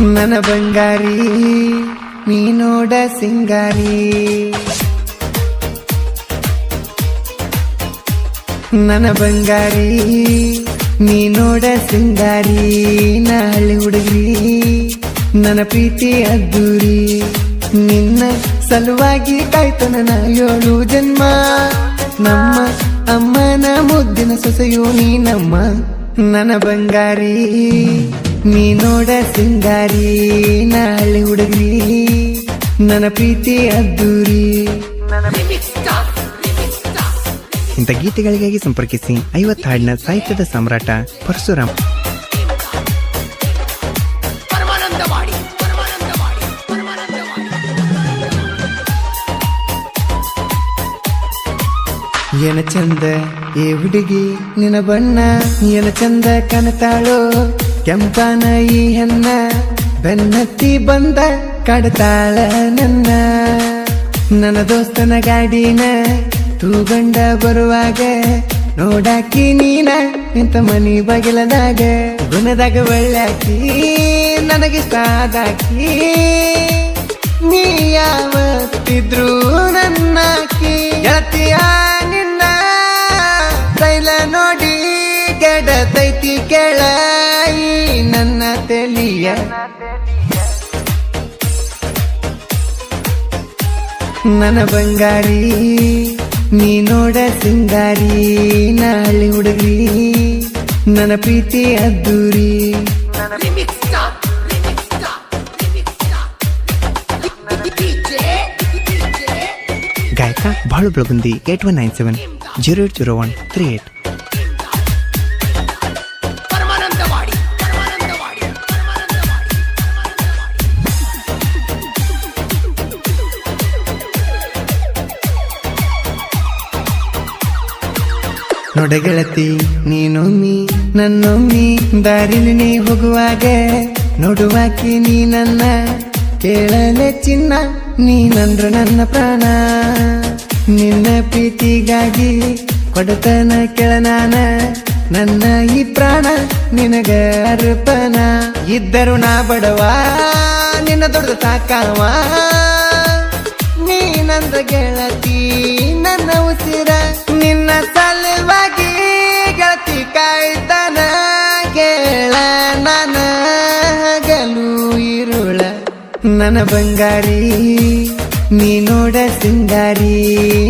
ನನ್ನ ಬಂಗಾರಿ ನೀ ನೋಡ ಸಿಂಗಾರಿ. ನನ್ನ ಬಂಗಾರಿ ನೀ ನೋಡ ಸಿಂಗಾರಿ. ನಾಳೆ ಹುಡುಗಿ ನನ್ನ ಪ್ರೀತಿ ಅದ್ದೂರಿ ನಿನ್ನ ಸಲುವಾಗಿ ಕಾಯ್ತು ನನ್ನ ಏಳು ಜನ್ಮ. ನಮ್ಮ ಅಮ್ಮನ ಮುದ್ದಿನ ಸೊಸೆಯು ನೀನಮ್ಮ. ನನ್ನ ಬಂಗಾರಿ ನೀ ನೋಡ ಸಿಂಗಾರಿ ನಾಳೆ ಹುಡುಗಿ ನನ್ನ ಪ್ರೀತಿ ಅದ್ದೂರಿ. ಇಂಥ ಗೀತೆಗಳಿಗಾಗಿ ಸಂಪರ್ಕಿಸಿ ಐವತ್ತು ಹಾಡಿನ ಸಾಹಿತ್ಯದ ಸಮ್ರಾಟ ಪರಶುರಾಮ್ ಏನ ಚಂದ ಏ ಹುಡುಗಿ ನಿನ ಬಣ್ಣ ಏನ ಚಂದ ಕನತಾಳೋ. ಕೆಂಪನ ಹೆಣ್ಣ, ಬೆನ್ನತ್ತಿ ಬಂದ ಕಡತಾಳ ನನ್ನ. ನನ್ನ ದೋಸ್ತನ ಗಾಡಿನ ತೂಗಂಡ ಬರುವಾಗ ನೋಡಾಕಿ ನೀನ ನಿಂತ ಮನಿ ಬಗಿಲದಾಗ. ಗುಣದಾಗ ಒಳ್ಳಾಕಿ ನನಗೆ ಆದಾಕಿ. ನೀ ಯಾವತ್ತಿದ್ರು ನನ್ನಾಕಿ ತೆಲಿಯ ನನ್ನ ಬಂಗಾರಿ ನೀ ನೋಡ ಸಿಂಗಾರಿ ನಾಳೆ ಹುಡುಗಿ ನನ್ನ ಪ್ರೀತಿ ಅದ್ದೂರಿ. ಗಾಯಕ Balu Belagundi eight one nine seven zero eight zero one three eight ನೋಡ ಗೆಳತಿ ನೀನೊಮ್ಮಿ ನನ್ನೊಮ್ಮಿ ದಾರಿಲಿ ನೀ ಹೋಗುವಾಗ, ನೋಡುವಾಕಿ ನೀ ನನ್ನ, ಕೇಳಲೆ ಚಿನ್ನ ನೀನಂದ್ರು ನನ್ನ ಪ್ರಾಣ. ನಿನ್ನ ಪ್ರೀತಿಗಾಗಿ ಕೊಡತನ ಕೆಳನಾನ ನನ್ನ ಈ ಪ್ರಾಣ ನಿನಗ ಅರ್ಪಣ. ಇದ್ದರು ನಾ ಬಡವ, ನಿನ್ನ ದೊಡ್ಡ ಸಾಕಾವ. ನೀನಂದ ಗೆಳತಿ, ನಿನ್ನ ನನ್ನ ಬಂಗಾರಿ ನೀ ನೋಡ ಸಿಂಗಾರಿ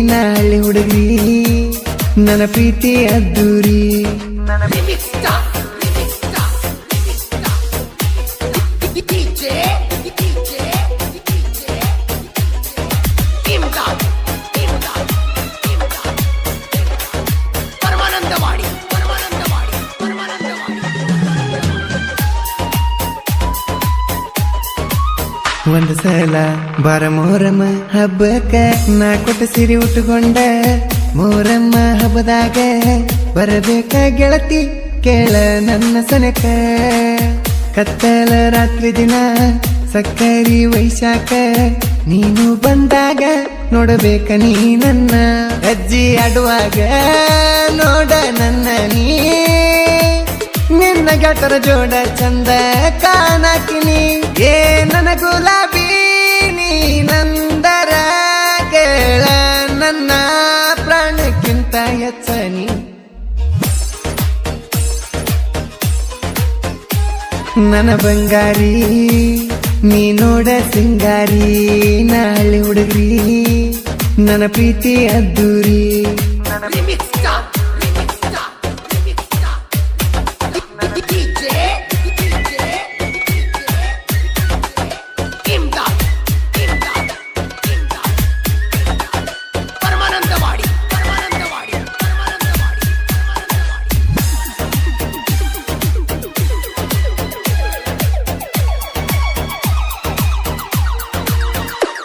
ನಾಳೆ ಹುಡುಗಿ ನನ್ನ ಪ್ರೀತಿ ಅದ್ದೂರಿ. ರಿಮಿಕ್ಸ್ ಒಂದು ಸಲ ಬಾರ ಮೋರಮ್ಮ ಹಬ್ಬಕ್ಕ ನಾ ಕೊಟ್ಟ ಸಿರಿ ಉಟ್ಟುಕೊಂಡ ಮೋರಮ್ಮ ಹಬ್ಬದಾಗ ಬರಬೇಕ ಗೆಳತಿ ಕೇಳ ನನ್ನ ಸನಕ. ಕತ್ತಲ ರಾತ್ರಿ ದಿನ ಸಕ್ಕರಿ ವೈಶಾಖ ನೀನು ಬಂದಾಗ ನೋಡಬೇಕ ನೀ ನನ್ನ. ಅಜ್ಜಿ ಆಡುವಾಗ ನೋಡ ನನ್ನ ನೀ. ನಿನ್ನ ಗಟರ ಜೋಡ ಚಂದ ಕಾಣಕಿನಿ. ಏ, ನನ್ನ ಗುಲಾಬಿ, ನೀ ನಂದರ ಕೇಳ, ನನ್ನ ಪ್ರಾಣಕ್ಕಿಂತ ಹೆಚ್ಚನಿ. ನನ್ನ ಬಂಗಾರಿ, ನೀ ನೋಡ ಸಿಂಗಾರಿ, ನಾಳೆ ಹುಡುಗ್ರಿ, ನನ್ನ ಪ್ರೀತಿ ಅದ್ದೂರಿ.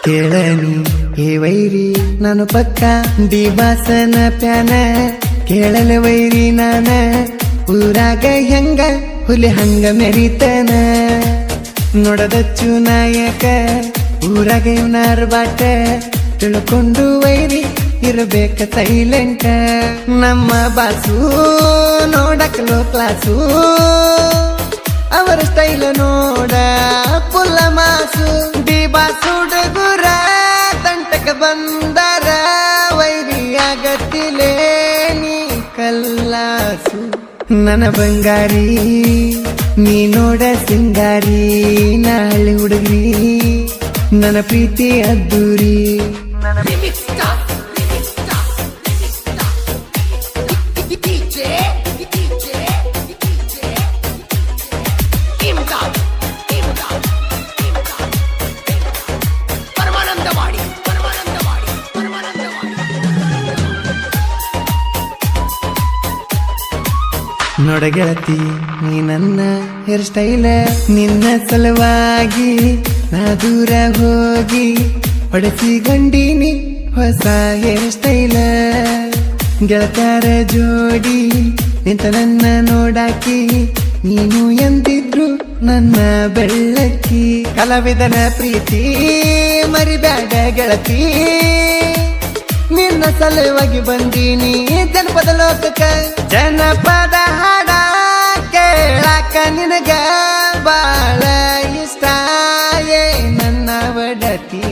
ಕೇಳನಿ ಹೇ ವೈರಿ, ನಾನು ಪಕ್ಕ ದಿವಾಸನ ಪ್ಯಾನ. ಕೇಳಲ ವೈರಿ ನಾನ, ಊರಾಗ ಹೆಂಗ ಹುಲಿ ಹಂಗ ಮೆರಿತನ. ನೋಡದಚ್ಚು ನಾಯಕ ಊರಾಗ ಇವನಾರ ಬಾಟ. ತಿಳ್ಕೊಂಡು ವೈರಿ, ಇರಬೇಕ ಸೈಲೆಂಟ ನಮ್ಮ ಬಾಸು ನೋಡಕ್ ಲೋ ಕ್ಲಾಸು. ಅವರ ಸ್ಟೈಲ್ ನೋಡ ಪುಲ್ಲ ಮಾಸು. ದಿ ಸುಡುಗುರ ನನ್ನ ಬಂಗಾರಿ ನೀ ನೋಡ ಸಿಂಗಾರಿ ನಾಳೆ ಹುಡುಗ್ರಿ ನನ್ನ ಪ್ರೀತಿ ಅದ್ದೂರಿ. ನೋಡ ಗೆಳತಿ ನೀ ನನ್ನ ಹೇರ್ ಸ್ಟೈಲ ನಿನ್ನ ಸಲುವಾಗಿ ನಾ ದೂರ ಹೋಗಿ ಹೊಡೆಸಿ ಗಂಡಿನಿ ಹೊಸ ಹೇರ್ ಸ್ಟೈಲ ಗೆಳತಾರ ಜೋಡಿ, ನಿಂತ ನನ್ನ ನೋಡಾಕಿ, ನೀನು ಎಂದಿದ್ರು ನನ್ನ ಬೆಳ್ಳಕ್ಕಿ. ಕಲಾವಿದನ ಪ್ರೀತಿ, ಮರಿಬ್ಯಾಡ ಗೆಳತಿ. ನಿನ್ನ ಸಲುವಾಗಿ ಬಂದೀನಿ. ಜನಪದ ಲೋಕಕ್ಕ, ಜನಪದ ಹಾಡ ಕೇಳಾಕ ನಿನಗ ಬಾಳ ಇಷ್ಟ. ನನ್ನ ಒಡತಿ.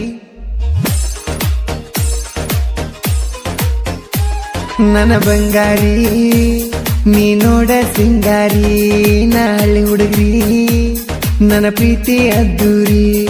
ನನ್ನ ಬಂಗಾರಿ ನೀ ನೋಡ ಸಿಂಗಾರಿ, ನಾಳೆ ಹುಡುಗ್ರಿ. ನನ್ನ ಪ್ರೀತಿ ಅದ್ದೂರಿ.